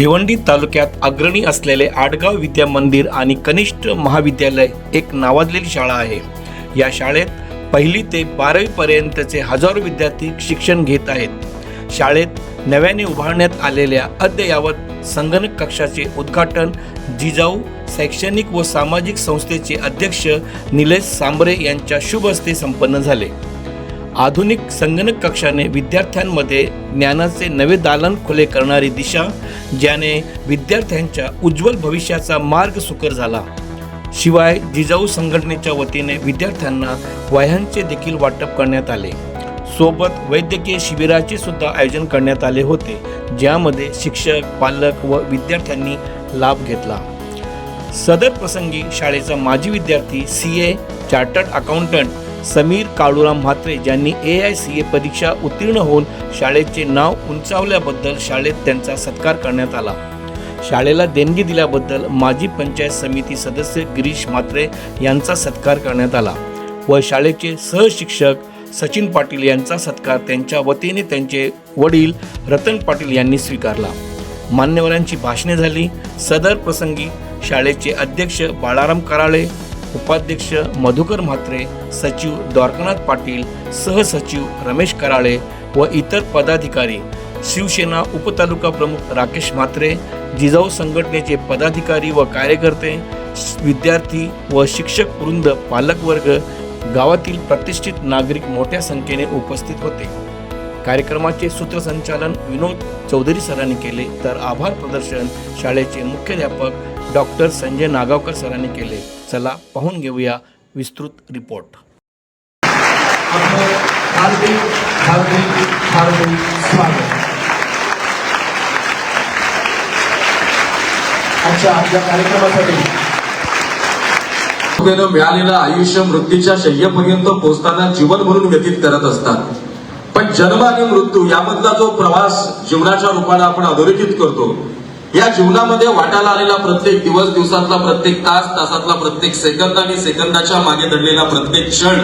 भिवंडी तालुक्यात अग्रणी असलेले आडगाव विद्या मंदिर आणि कनिष्ठ महाविद्यालय एक नावाजलेली शाळा आहे. या शाळेत पहिली ते बारावीपर्यंतचे हजारो विद्यार्थी शिक्षण घेत आहेत. शाळेत नव्याने उभारण्यात आलेल्या अद्ययावत संगणक कक्षाचे उद्घाटन जिजाऊ शैक्षणिक व सामाजिक संस्थेचे अध्यक्ष निलेश सांबरे यांच्या शुभ हस्ते संपन्न झाले. आधुनिक संगणक कक्षाने विद्यार्थ्यांमध्ये ज्ञानाचे नवे दालन खुले करणारी दिशा ज्याने विद्यार्थ्यांच्या उज्ज्वल भविष्याचा मार्ग सुकर झाला. शिवाय जिजाऊ संघटनेच्या वतीने विद्यार्थ्यांना वह्यांचे देखील वाटप करण्यात आले. सोबत वैद्यकीय शिबिराचे सुद्धा आयोजन करण्यात आले होते ज्यामध्ये शिक्षक पालक व विद्यार्थ्यांनी लाभ घेतला. सदर प्रसंगी शाळेचा माजी विद्यार्थी C A chartered accountant Sameer Kaluram Mhatre ज्यांनी ए आय सी ए परीक्षा उत्तीर्ण होऊन शाळेचे नाव उंचावल्याबद्दल शाळेत त्यांचा सत्कार करण्यात आला. शाळेला देणगी दिल्याबद्दल माजी पंचायत समिती सदस्य गिरीश म्हात्रे यांचा सत्कार करण्यात आला व शाळेचे सहशिक्षक सचिन पाटील यांचा सत्कार त्यांच्या वतीने त्यांचे वडील रतन पाटील यांनी स्वीकारला. मान्यवरांची भाषणे झाली. सदर प्रसंगी शाळेचे अध्यक्ष बाळाराम कराळे उपाध्यक्ष मधुकर म्हात्रे सचिव द्वारकानाथ पाटील सहसचिव रमेश कराळे व इतर पदाधिकारी शिवसेना उपतालुका प्रमुख राकेश म्हात्रे जिजाऊ संघटनेचे पदाधिकारी व कार्यकर्ते विद्यार्थी व शिक्षक वृंद पालकवर्ग गावातील प्रतिष्ठित नागरिक मोठ्या संख्येने उपस्थित होते. कार्यक्रमाचे सूत्रसंचालन विनोद चौधरी सरांनी केले तर आभार प्रदर्शन शाळेचे मुख्याध्यापक डॉक्टर संजय नागावकर सरांनी केले. चला पाहून घेऊया विस्तृत रिपोर्ट. आपलं आपल्या कार्यक्रमासाठी मिळालेलं आयुष्य मृत्यूच्या शय्येपर्यंत पोहोचताना जीवन म्हणून व्यतीत करत असतात पण जन्म आणि मृत्यू यामधला जो प्रवास जीवनाच्या रूपाने आपण अधोरेखित करतो या जीवनामध्ये वाटायला आलेला प्रत्येक दिवस दिवसातला प्रत्येक तास तासातला प्रत्येक सेकंद आणि सेकंदाच्या मागे दडलेला प्रत्येक क्षण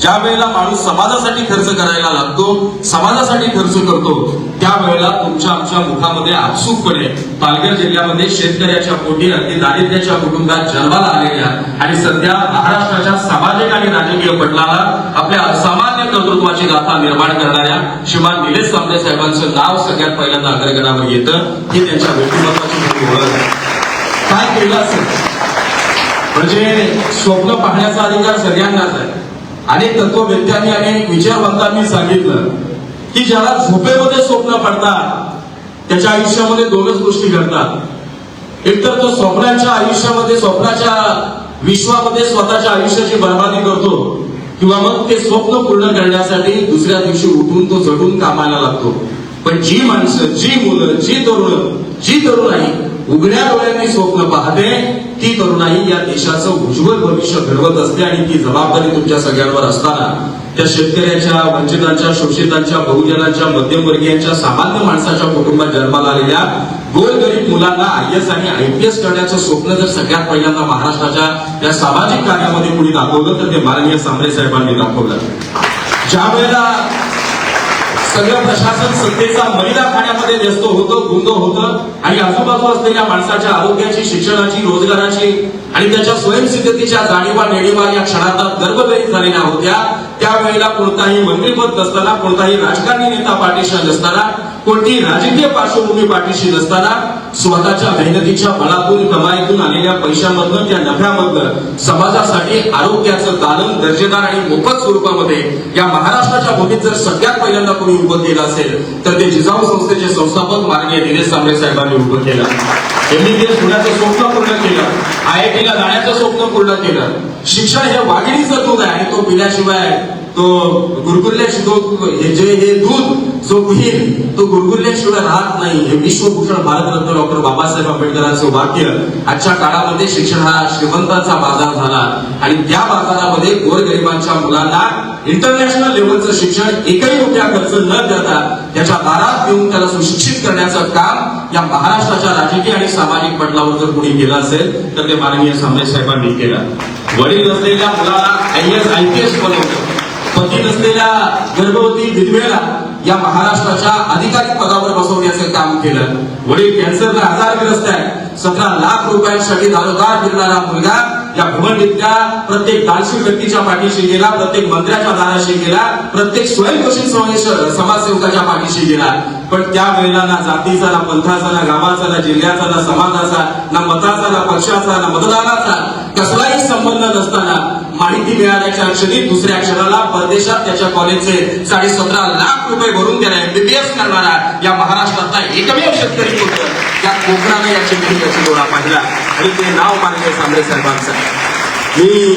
ज्या वेळेला माणूस समाजासाठी खर्च करायला लागतो समाजासाठी खर्च करतो त्यावेळेला तुमच्या आमच्या मुखामध्ये आपसूकपणे पालघर जिल्ह्यामध्ये शेतकऱ्याच्या पोटी अगदी दारिद्र्याच्या कुटुंबात जन्माला आलेल्या आणि सध्या महाराष्ट्राच्या सामाजिक आणि राजकीय पटलाला आपल्या असामान्य कर्तृत्वाची गाथा निर्माण करणाऱ्या श्रीमान निलेश सांबरे साहेबांचं नाव सगळ्यात पहिल्यांदा अग्रगणावर येतं. ही त्यांच्या व्यक्तिमत्वाची मोठी ओळख आहे. काय केलं असेल? म्हणजे स्वप्न पाहण्याचा अधिकार सगळ्यांनाच आहे. अनेक तत्ववेत्यांनी अनेक विचारवंतांनी सांगितलं की ज्याला झोपेमध्ये स्वप्न पडतात त्याच्या आयुष्यामध्ये दोनच गोष्टी घडतात. एकतर तो स्वप्नाच्या आयुष्यामध्ये स्वप्नाच्या विश्वामध्ये स्वतःच्या आयुष्याची बर्बादी करतो किंवा मग ते स्वप्न पूर्ण करण्यासाठी दुसऱ्या दिवशी उठून तो झटून कामाला लागतो. पण जी माणसं जी मुलं जी तरुण जी तरुण आहे उघड्या डोळ्यांनी स्वप्न पाहते ती तरुणाई या देशाचं उज्ज्वल भविष्य घडवत असते आणि ती जबाबदारी तुमच्या सगळ्यांवर असताना त्या शेतकऱ्याच्या वंचितांच्या शोषितांच्या बहुजनांच्या मध्यमवर्गीयांच्या सामान्य माणसाच्या कुटुंबात जन्माला आलेल्या गोरगरीब मुलांना आय एस आणि आय पी एस करण्याचं स्वप्न जर सगळ्यात पहिल्यांदा महाराष्ट्राच्या या सामाजिक कार्यामध्ये कुणी दाखवलं तर ते माननीय सांबरे साहेबांनी दाखवलं. ज्या वेळेला सगळं प्रशासन सत्तेचा मलिदा खाण्यामध्ये व्यस्त होतं गुंद होतं आणि आजूबाजू असलेल्या माणसाच्या आरोग्याची शिक्षणाची रोजगाराची आणि त्याच्या स्वयंसिद्धतेच्या जाणीवा नेणीवा या क्षणात गर्भगरीत झालेल्या होत्या. त्यावेळेला कोणताही मंत्रीपद नसताना कोणताही राजकारणी नेता पाठीशी नसताना कोणतीही राजकीय पार्श्वभूमी पाठीशी नसताना स्वतःच्या मेहनतीच्या बळातून कमाईतून आलेल्या पैशामधनं त्या नफ्यामधनं समाजासाठी आरोग्याचं दालन दर्जेदार आणि मोफत स्वरूपामध्ये या महाराष्ट्राच्या भूमीत जर सगळ्यात पहिल्यांदा कोणी उभं केलं असेल तर ते जिजाऊ संस्थेचे संस्थापक माननीय दिनेश सांबरे साहेबांनी उभं केलं. एमबीबीएस पुण्याचं स्वप्न पूर्ण केलं आय आय टीला जाण्याचं स्वप्न पूर्ण केलं. शिक्षण हे वाघिणीचं दूध आहे. तो पिल्याशिवाय तो गुरगुरल्याशिवाय हे जे हे दूध जो पिहील तो गुरगुरल्याशिवाय राहत नाही. हे विश्वभूषण भारतरत्न डॉक्टर बाबासाहेब आंबेडकरांचं वाक्य आजच्या काळामध्ये शिक्षण हा श्रीमंतांचा बाजार झाला. आणि त्या बाजारामध्ये गोरगरिबांच्या मुलांना इंटरनॅशनल लेवलचं शिक्षण एकही रुपया खर्च न करता त्याच्या दारात येऊन त्याला सुशिक्षित करण्याचं काम या महाराष्ट्राच्या राजकीय आणि सामाजिक पटलावर जर कोणी केलं असेल तर ते माननीय सांबरे साहेबांनी केला. वडील नसलेल्या मुलाला I S I P S बनवलं. पती नसलेल्या गर्भवती विधवेला या महाराष्ट्राच्या अधिकारी पदावर बसवण्याचं काम केलं. वडील वडील कॅन्सरने आजारग्रस्त आहे सतरा लाख रुपयांसाठी दारोदार फिरणारा मुलगा या भिवंडीतल्या प्रत्येक दानशील व्यक्तीच्या पाठीशी गेला प्रत्येक मंत्र्याच्या दाराशी गेला प्रत्येक स्वयंघोषित समाजसेवकाच्या पाठीशी गेला. पण त्या वेळेला ना जातीचा ना पंथाचा ना गावाचा ना जिल्ह्याचा ना समाजाचा ना मताचा ना पक्षाचा ना मतदानाचा कसलाही संबंध नसताना माहिती मिळाल्याच्या क्षणी दुसऱ्या क्षणाला परदेशात त्याच्या कॉलेजचे साडे सतरा लाख रुपये भरून त्याला एमबीबीएस करणारा या महाराष्ट्रातला एकमेव शेतकरी पुत्र या कोकणाने या शेतकऱ्याची डोळा पाहिला. आणि ते नाव मानले सांबरे साहेबांचं मी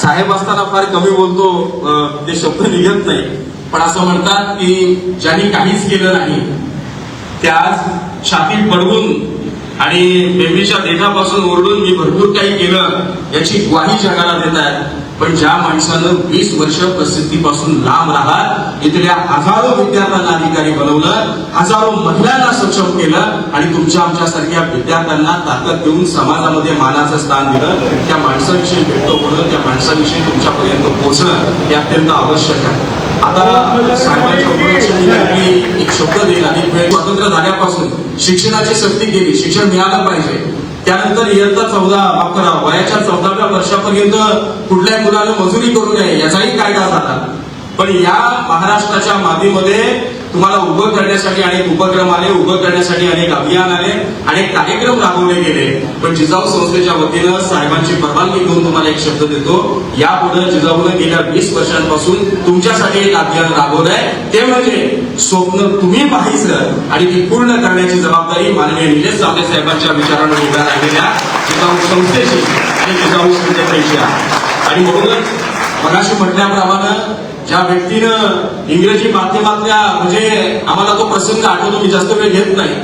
साहेब असताना फार कमी बोलतो ते शब्द निघत नाही. पण असं म्हणतात की ज्यांनी काहीच केलं नाही त्या छाती पडवून आणि बेबीच्या देठापासून ओरडून मी भरपूर काही केलं याची ग्वाही जगाला देत आहेत पण ज्या माणसानं वीस वर्ष प्रसिद्धीपासून लांब राहत इथल्या हजारो विद्यार्थ्यांना अधिकारी बनवलं हजारो महिलांना सक्षम केलं आणि तुमच्या आमच्यासारख्या विद्यार्थ्यांना ताकद देऊन समाजामध्ये मानाचं स्थान दिलं त्या माणसाविषयी भेटतो होणं त्या माणसाविषयी तुमच्यापर्यंत पोहोचणं हे अत्यंत आवश्यक आहे. आता साहेबांच्या उपलक्षणी म्हणजे एक शब्द देईल आणि स्वातंत्र्य झाल्यापासून शिक्षणाची सक्ती केली शिक्षण मिळालं पाहिजे. त्यानंतर इयत्ता चौदा माफ करा वयाच्या चौदाव्या वर्षापर्यंत कुठल्याही मुलानं मजुरी करू नये याचाही कायदा झाला. पण या महाराष्ट्राच्या मातीमध्ये तुम्हाला उभं करण्यासाठी अनेक उपक्रम आले उभं करण्यासाठी अनेक अभियान आले अनेक कार्यक्रम राबवले गेले. पण जिजाऊ संस्थेच्या वतीनं साहेबांची परवानगी घेऊन तुम्हाला एक शब्द देतो. यापुढे जिजाऊनं गेल्या वीस वर्षांपासून तुमच्यासाठी एक अभियान राबवलंय. ते म्हणजे स्वप्न तुम्ही पाहायचं आणि ती पूर्ण करण्याची जबाबदारी माननीय निलेश सावले साहेबांच्या विचारानं उभ्या राहिलेल्या जिजाऊ संस्थेची आणि जिजाऊ संस्थेची आणि म्हणूनच मगाशी म्हटल्याप्रमाणे ज्या व्यक्तीनं इंग्रजी माध्यमातल्या म्हणजे आम्हाला तो प्रसंग आठवतो मी जास्त वेळ घेत नाही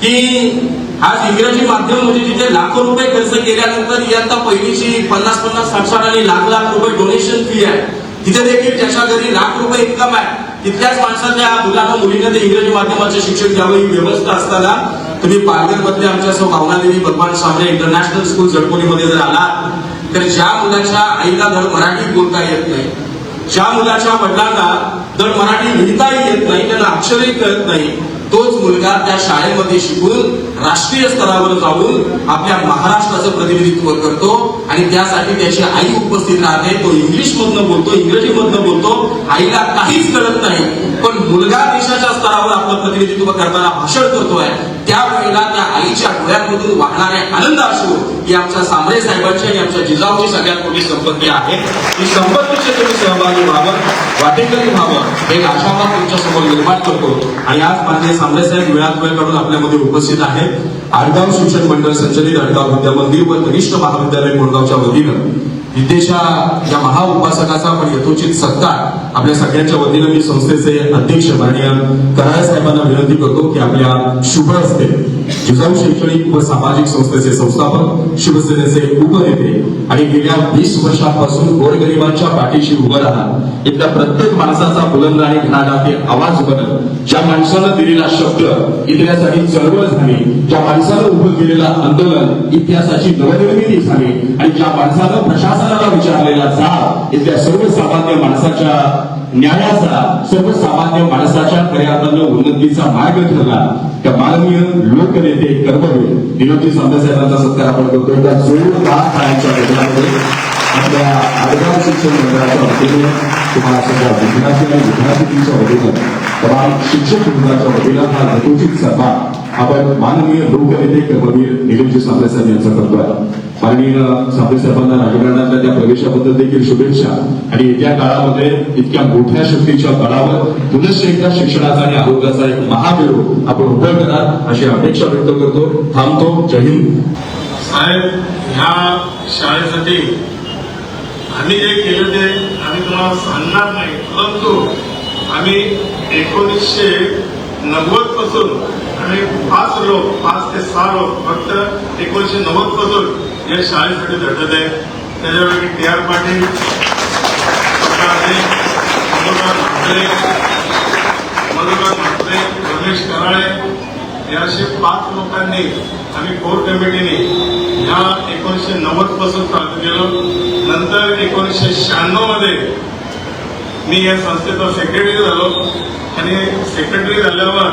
की आज इंग्रजी माध्यम म्हणजे जिथे लाखो रुपये खर्च केल्यानंतर इयत्ता पहिलीची पन्नास पन्नास साठ साठ आणि लाख लाख रुपये डोनेशन फी आहे. तिथे देखील ज्याच्या घरी लाख रुपये इन्कम आहे. तिथल्याच माणसाच्या मुलांना मुलींना ते इंग्रजी माध्यमाचे शिक्षण द्यावं ही व्यवस्था असताना तुम्ही पालघर मधल्या आमच्या सौ भावनादेवी भगवान सामने इंटरनॅशनल स्कूल जडकोलीमध्ये जर आला तर ज्या मुलाच्या आईला धड मराठी बोलता येत नाही ज्या मुलाच्या वडिलांना जर मराठी लिहिताही येत नाही त्यांना अक्षरही कळत नाही. तोच मुलगा त्या शाळेमध्ये शिकून राष्ट्रीय स्तरावर जाऊन आपल्या महाराष्ट्राचं प्रतिनिधित्व करतो आणि त्यासाठी त्याची आई उपस्थित राहते. तो इंग्लिश मधनं बोलतो इंग्रजी मधनं बोलतो. आईला काहीच कळत नाही. पण मुलगा देशाच्या स्तरावर आपलं प्रतिनिधित्व करताना भाषण करतोय. त्यावेळेला त्या आईच्या डोळ्यांमधून वाहणारे आनंद असो ही आमच्या सांबळे साहेबांची आणि आमच्या जिजाऊची सगळ्यात मोठी संपत्ती आहे ही संपत्तीचे तुम्ही सहभागी व्हावं वाटेकरी व्हावं हे आशावाद तुमच्यासमोर निर्माण करतो. आणि आज माझे सांबरे साहेब वेळात वेळ काढून आपल्यामध्ये उपस्थित आहे आडगाव शिक्षण मंडळ संचलित आडगाव विद्या मंदिर व कनिष्ठ महाविद्यालय कोणगावच्या वतीनं. विद्येच्या या महाउपासकाचा आपण यथोचित सत्कार आपल्या सगळ्यांच्या वतीनं मी संस्थेचे अध्यक्ष माननीय कराळे साहेबांना विनंती करतो की आपल्या शुभ हस्ते जिजाऊ शैक्षणिक व सामाजिक संस्थेचे संस्थापक शिवसेनेचे उपनेते आणि गेल्या वीस वर्षांपासून गोरगरिबांच्या पाठीशी उभं राहत इथल्या प्रत्येक माणसाचा बुलंद आणि घणाघाती आवाज बनत ज्या माणसानं दिलेला शब्द इतिहासाची चळवळ झाली ज्या माणसानं उभं केलेलं आंदोलन इतिहासाची नवनिर्मिती झाली आणि ज्या माणसानं प्रशासनाला विचारलेला जाब इथल्या सर्वसामान्य माणसाच्या न्यायाचा सर्वसामान्य माणसाच्या पर्यावरण उन्नतीचा मार्ग ठरला. त्या माननीय लोकनेते कर्मवीर विनोदी साहेबांचा सत्कार आपण करतोय. त्या जोरदार टाळ्यांच्या गजरामध्ये आपल्या आडगाव शिक्षण मंडळाच्या वतीने तुम्हाला सगळ्या विद्यार्थी आणि विद्यार्थिनीच्या वतीनं तमाम शिक्षक वृंदाच्या वतीनं हा घटोचित सभा आपण माननीय लोकनेते कर्मवीर निलमजी सामरे साहेब यांचा करतोय माननीय सामरे साहेबांना राजकारणातल्या त्या प्रवेशाबद्दल देखील शुभेच्छा. आणि येत्या काळामध्ये इतक्या मोठ्या शक्तीच्या बळावर पुनश्च एकदा शिक्षणाचा आणि आरोग्याचा एक महामेरू आपण उभं करणार अशी अपेक्षा व्यक्त करतो. थांबतो. जय हिंद. साहेब ह्या शाळेसाठी आम्ही जे केलं ते आम्ही तुम्हाला सांगणार नाही. परंतु आम्ही एकोणीसशे नव्वदपासून आणि पाच लोक पाच ते सहा लोक फक्त एकोणीसशे नव्वदपासून या शाळेसाठी झटत आहे. त्याच्यापैकी टी आर पाटील मधुकर म्हात्रे रमेश कराळे या असे पाच लोकांनी आम्ही कोर कमिटीने ह्या एकोणीसशे नव्वदपासून चालू केलं. नंतर एकोणीसशे शहाण्णवमध्ये मी या संस्थेचा सेक्रेटरी झालो. आणि सेक्रेटरी झाल्यावर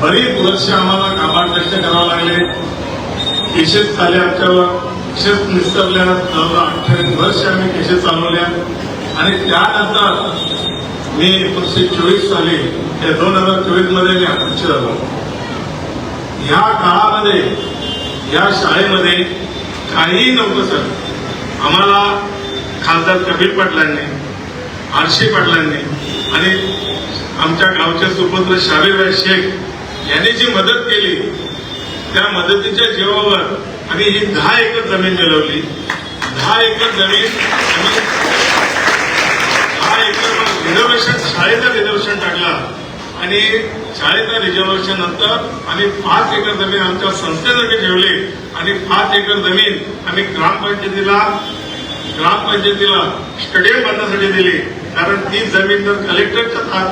बरीच वर्ष आम्हाला कामात कष्ट करावं लागले. केसेस झाले आमच्यावर. केसेस निसरल्या जवळ अठ्ठावीस वर्ष आम्ही केसेस चालवल्या. आणि त्यानंतर मी एकोणीसशे चोवीस साली या दोन हजार चोवीसमध्ये मी अध्यक्ष झालो. ह्या काळामध्ये या शाळेमध्ये काहीही नव्हतं सर. आम्हाला खासदार कबीर पाटलांनी आरशी पाटलांनी आणि आमच्या गावचे सुपुत्र शाबीरभाई शेख यांनी जी मदत केली त्या मदतीच्या जीवावर आम्ही ही दहा एकर जमीन मिळवली. दहा एकर जमीन आम्ही दहा एकर रिझर्वेशन शाळेचं रिझर्वेशन टाकला. आणि शाळेच्या रिझर्वेशन नंतर आम्ही पाच एकर जमीन आमच्या संस्थेसाठी ठेवली. आणि पाच एकर जमीन आम्ही ग्रामपंचायतीला ग्रामपंचायतीला स्टेडियम बांधण्यासाठी दिली. कारण ती जमीन जर कलेक्टरच्या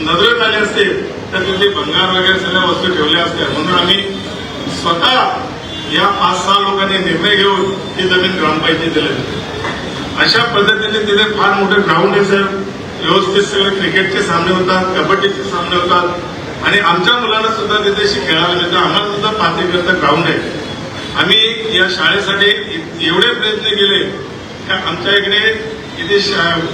नजरेत आली असते तर तिथे भंगार वगैरे सगळ्या वस्तू ठेवल्या असत्या. म्हणून आम्ही स्वतः या पाच सहा लोकांनी निर्णय घेऊन ती जमीन ग्रामपंचायतीला दिली. अशा पद्धतीने तिथे फार मोठं ग्राउंड आहे सर व्यवस्थित सगळे क्रिकेटचे सामने होतात कबड्डीचे सामने होतात. आणि आमच्या मुलांना सुद्धा तिथे खेळायला मिळतं. आम्हाला सुद्धा पाच एकरचं ग्राउंड आहे. आम्ही या शाळेसाठी एवढे प्रयत्न केले की आमच्या इकडे इथे शा-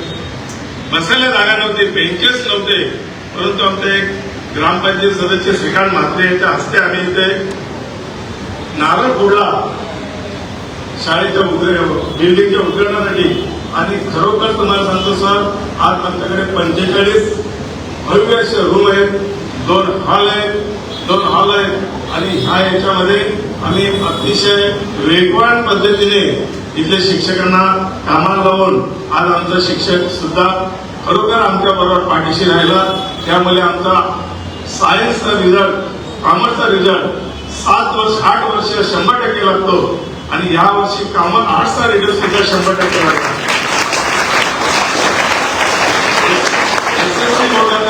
बसायला जागा नव्हती बेंचेस नव्हते. परंतु आमचे एक ग्रामपंचायत सदस्य श्रीकांत म्हात्रे यांच्या हस्ते आम्ही इथे नारळ फोडला. शाळेच्या उद्घ- बिल्डिंगच्या उद्घाटनासाठी. आणि खरोखर तुम्हाला सांगतो सर आज आमच्याकडे पंचेचाळीस भव्य असे रूम आहेत. दोन हॉल आहेत दोन हॉल आहेत. आणि ह्या याच्यामध्ये आम्ही अतिशय वेगवान पद्धतीने इथल्या शिक्षकांना कामाला लावून आज आमचा शिक्षक सुद्धा खरोखर आमच्या बरोबर पाठीशी राहिला. त्यामुळे आमचा सायन्सचा रिझल्ट कॉमर्सचा रिझल्ट सात वर्ष आठ वर्ष शंभर टक्के लागतो. आणि या वर्षी कॉमन आर्ट्सचा रिझल्ट सुद्धा शंभर टक्के लागतो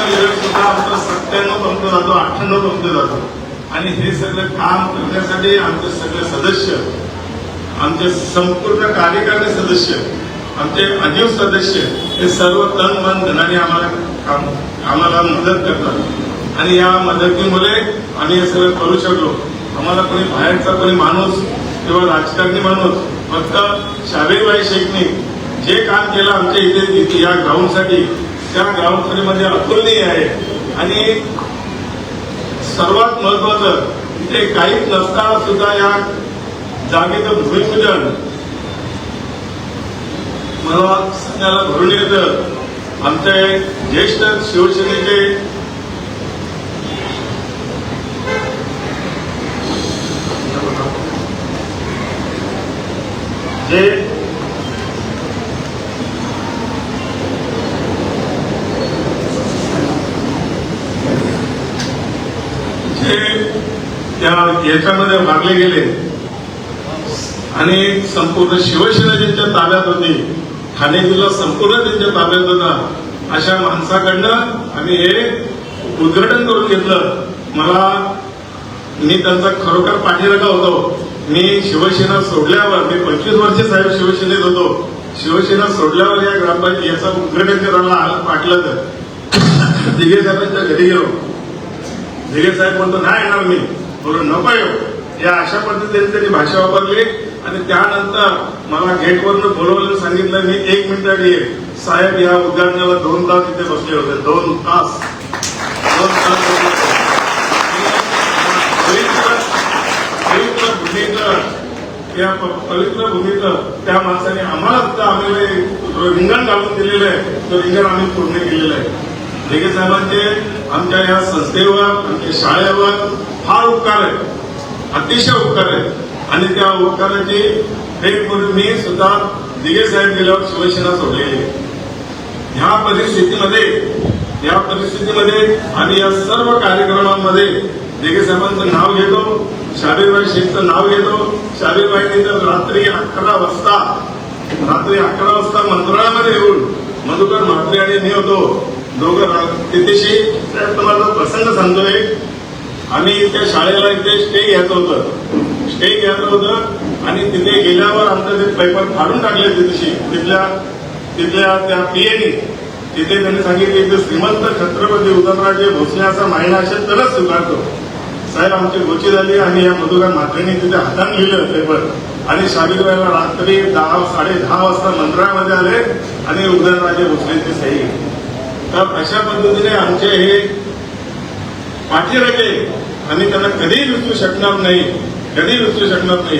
रिझल्ट सुद्धा आमचा सत्त्याण्णव पंप जातो अठ्ठ्याण्णव पंप जातो. आणि हे सगळं काम करण्यासाठी आमचे सगळे सदस्य आमचे संपूर्ण कार्यकारी सदस्य आमचे अजीव सदस्य हे सर्व तन मन धनाने आम्हाला काम आम्हाला मदत करतात. आणि या मदतीमुळे आम्ही हे सगळं करू शकलो. आम्हाला कोणी बाहेरचा कोणी माणूस किंवा राजकारणी माणूस फक्त शाबीरबाई शेखनी जे काम केलं आमच्या इथे या ग्राउंडसाठी त्या ग्राउंडसाठी मध्ये अतुलनीय आहे. आणि सर्वात महत्वाचं इथे काहीच नसताना सुद्धा या जागेचं भूमिपूजन मला सांगायला भरून येतं. आमचे ज्येष्ठ शिवसेनेचे जे जे त्या याच्यामध्ये मारले गेले आणि संपूर्ण शिवसेना ज्यांच्या ताब्यात होती ठाणे जिल्हा संपूर्ण त्यांच्या ताब्यात होता अशा माणसाकडनं आम्ही हे उद्घाटन करून घेतलं. मला मी त्यांचा खरोखर पाठीराखा होतो. मी शिवसेना सोडल्यावर मी पंचवीस वर्ष साहेब शिवसेनेत होतो. शिवसेना सोडल्यावर या ग्रामपंचायत याचा उद्घाटन करायला तर. दिघे साहेबांच्या घरी गेलो. दिघे साहेब म्हणतो नाही येणार मी. बोलून नको येऊ. या अशा पद्धतीने त्यांनी भाषा वापरली आणि त्यानंतर मला गेटवरनं बोलवलं सांगितलं मी एक मिनिटात येईल. साहेब या उद्घाटनाला दोन तास इथे बसले होते. दोन तास. दोन तास बसले. पवित्र पवित्र भूमीचं या प- पवित्र भूमीचं त्या माणसाने आम्हाला आम्ही आम्हाला रिंगण घालून दिलेलं आहे तो रिंगण आम्ही पूर्ण केलेलं आहे. दिघे साहेबांचे आमच्या या संस्थेवर आमच्या शाळेवर फार उपकार आहे अतिशय उपकार आहे आणि त्या उपकाराची भेट म्हणून मी सुद्धा दिगे साहेब गेल्यावर शिवसेना सोडलेली आहे. ह्या परिस्थितीमध्ये या परिस्थितीमध्ये आम्ही या सर्व कार्यक्रमांमध्ये दिगे साहेबांचं नाव घेतो. शाबीरबाई शेखचं नाव घेतो. शाबीरबाईंनी तर रात्री अकरा वाजता रात्री अकरा वाजता मंत्रालयामध्ये येऊन मधुकर म्हात्रे आणि मी होतो. दोघं तिथेशी साहेब तुम्हाला प्रसंग सांगतोय. आम्ही त्या शाळेला इथे स्टे घ्यायचं होतं. स्टे घ्यायचं होतं आणि तिथे गेल्यावर आमचं ते पेपर फाडून टाकले तिथेशी तिथल्या तिथल्या त्या पीएनी तिथे त्यांनी सांगितले की श्रीमंत छत्रपती उदयनराजे भोसले असा मायना असेल तरच स्वीकारतो. साहेब आमची गोची झाली आणि या मधुकर म्हात्रेंनी तिथे हाताने लिहिलं पेपर आणि शाबिरवायला रात्री दहा साडे दहा वाजता मंत्रालयामध्ये आले आणि उदयनराजे ते सही तर अशा पद्धतीने आमचे हे पाठीराखे आणि त्यांना कधीही विसरू शकणार नाही कधी विसरू शकणार नाही.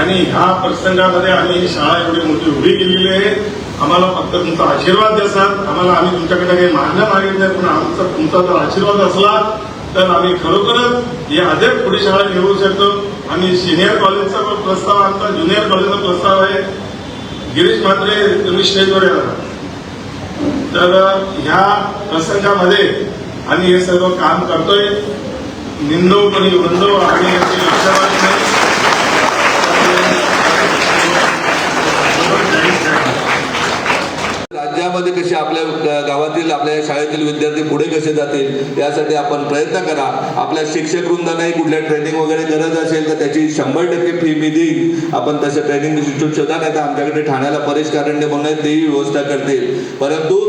आणि ह्या प्रसंगामध्ये आम्ही ही शाळा एवढी मोठी उभी केलेली आहे. आम्हाला फक्त तुमचा आशीर्वाद द्यासाल आम्हाला आम्ही तुमच्याकडे काही मागण्या मागितल्या पण आमचा तुमचा जर आशीर्वाद असला तर आम्ही खरोखरच हे अधिक पुढे शाळा घेऊ शकतो. आणि सिनियर कॉलेजचा पण प्रस्ताव आमचा ज्युनियर कॉलेजचा प्रस्ताव आहे. गिरीश म्हात्रे तुम्ही स्टेजवर येणार तर ह्या प्रसंगामध्ये आम्ही हे सर्व काम करतोय. निंदो कोणी वंदो आणि याची कसे आपल्या गावातील आपल्या शाळेतील विद्यार्थी पुढे कसे जातील यासाठी आपण प्रयत्न करा. आपल्या शिक्षक वृंदांनाही कुठल्या ट्रेनिंग वगैरे गरज असेल तर त्याची शंभर टक्के फी मी देईन. आपण तसं ट्रेनिंग इन्स्टिट्यूट शोधा नाही तर आमच्याकडे ठाण्याला परेश कारंडे म्हणून तेही व्यवस्था करतील. परंतु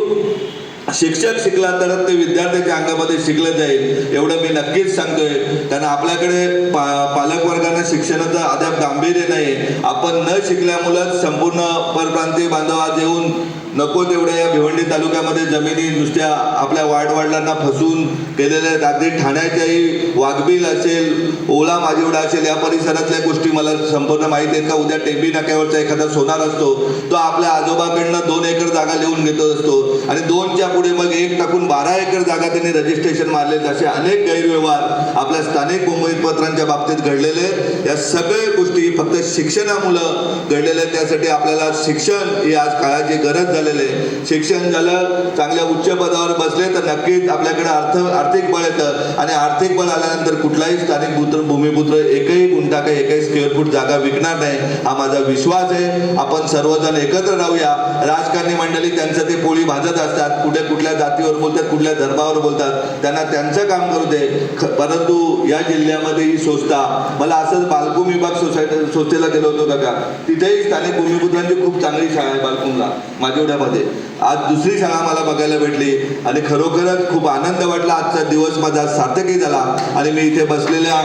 शिक्षक शिकला तरच ते विद्यार्थ्याच्या अंगामध्ये शिकलं जाईल एवढं मी नक्कीच सांगतोय. कारण आपल्याकडे पा पालक वर्गाने शिक्षणाचं अद्याप गांभीर्य नाही. आपण न शिकल्यामुळं संपूर्ण परप्रांतीय बांधवात येऊन नको तेवढ्या या भिवंडी तालुक्यामध्ये जमिनी नुसत्या आपल्या वाडवडिलांना फसवून केलेल्या आहेत. अगदी ठाण्याच्याही वाघबिल असेल ओला माजिवडा असेल या परिसरातल्या गोष्टी मला संपूर्ण माहिती आहेत का? उद्या टेंबी नाक्यावरचा एखादा सोनार असतो तो आपल्या आजोबाकडनं दोन एकर जागा लिहून घेतो असतो. आणि दोनच्या पुढे मग एक टाकून बारा एकर जागा त्यांनी रजिस्ट्रेशन मारले असे अनेक गैरव्यवहार आपल्या स्थानिक मुंबईपत्रांच्या बाबतीत घडलेले या सगळ्या गोष्टी फक्त शिक्षणामुळं घडलेलं आहेत त्यासाठी आपल्याला शिक्षण ही आज काळाची गरज झालेली आहे. शिक्षण झालं चांगल्या उच्च पदावर बसले तर नक्कीच आपल्याकडे अर्थ आर्थिक बळ येतं. आणि आर्थिक बळ आल्यानंतर कुठलाही स्थानिक पुत्र भूमिपुत्र एकही गुंठा काही एकही स्क्वेअर फूट जागा विकणार नाही हा माझा विश्वास आहे. आपण सर्वजण एकत्र राहूया. राजकारणी मंडळी त्यांचं ते पोळी भाजत असतात. कुठे कुठल्या जातीवर बोलतात कुठल्या धर्मावर बोलतात त्यांना त्यांचं काम करू दे. ख- परंतु या जिल्ह्यामध्ये ही संस्था मला असंच बालकुम विभाग सोसायटी संस्थेला गेलो होतो काका. तिथेही स्थानिक भूमिपुत्रांची खूप चांगली शाळा आहे बालकुमला माझेवड्यामध्ये आज दुसरी शाळा मला बघायला भेटली आणि खरोखरच खूप आनंद वाटला. आजचा दिवस माझा सार्थकही झाला आणि मी इथे बसलेल्या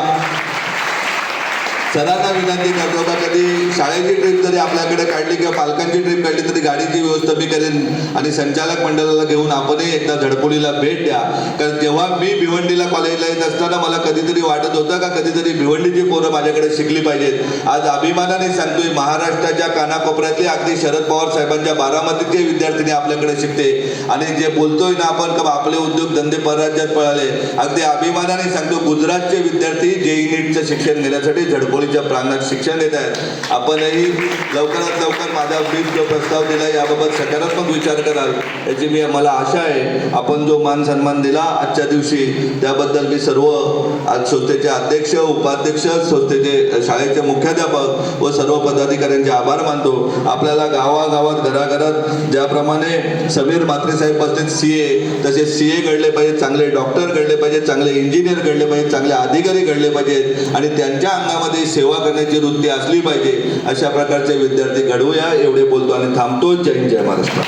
सरांना विनंती करतो का कधी शाळेची ट्रिप जरी आपल्याकडे काढली किंवा पालकांची ट्रिप काढली तरी गाडीची व्यवस्था मी करेन आणि संचालक मंडळाला घेऊन आपणही एकदा झडपोलीला भेट द्या. कारण जेव्हा मी भिवंडीला कॉलेजला येत असताना मला कधीतरी वाटत होतं का कधीतरी भिवंडीची पोरं माझ्याकडे शिकली पाहिजेत. आज अभिमानाने सांगतोय महाराष्ट्राच्या कानाकोपऱ्यातले अगदी शरद पवार साहेबांच्या बारामतीचे विद्यार्थिनी आपल्याकडे शिकते. आणि जे बोलतोय ना आपण का आपले उद्योग धंदे परराज्यात पळाले. अगदी अभिमानाने सांगतो गुजरातचे विद्यार्थी जेई नीटचं शिक्षण घेण्यासाठी झडपोलीच्या प्रांगणात शिक्षण देत आहेत. आपणही लवकरात लवकर माझा बीज जो प्रस्ताव दिला याबाबत सकारात्मक विचार कराल याची मी मला आशा आहे. आपण जो मान सन्मान दिला आजच्या दिवशी त्याबद्दल मी सर्व आज संस्थेचे अध्यक्ष उपाध्यक्ष संस्थेचे शाळेचे मुख्याध्यापक व सर्व पदाधिकाऱ्यांचे आभार मानतो. आपल्याला गावागावात घराघरात ज्याप्रमाणे समीर म्हात्रे साहेब असतील सी ए तसे सी ए घडले पाहिजेत चांगले डॉक्टर घडले पाहिजेत चांगले इंजिनियर घडले पाहिजेत चांगले अधिकारी घडले पाहिजेत आणि त्यांच्या अंगामध्ये सेवा करण्याची वृत्ती असली पाहिजे अशा प्रकारचे विद्यार्थी घडवूया. एवढे बोलतो आणि थांबतो. जय हिंद जय महाराष्ट्र.